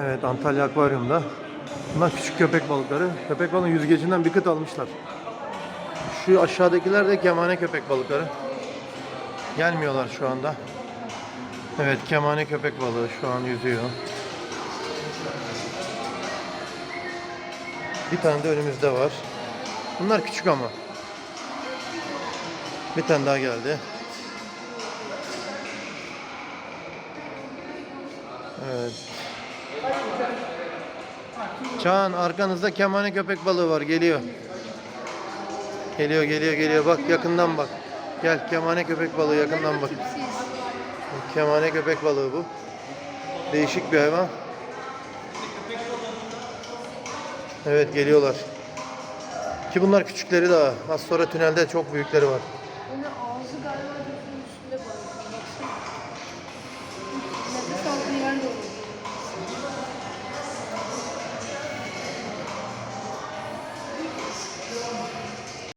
Evet Antalya Akvaryum'da. Bunlar küçük köpek balıkları. Köpek balığın yüzgecinden bir kıt almışlar. Şu aşağıdakiler de kemane köpek balıkları. Gelmiyorlar şu anda. Evet kemane köpek balığı şu an yüzüyor. Bir tane de önümüzde var. Bunlar küçük ama. Bir tane daha geldi. Evet. Çağan arkanızda kemane köpek balığı var geliyor. Geliyor geliyor geliyor bak yakından bak. Gel kemane köpek balığı yakından bak. Kemane köpek balığı bu. Değişik bir hayvan. Evet geliyorlar. Ki bunlar küçükleri daha. Az sonra tünelde çok büyükleri var. Onu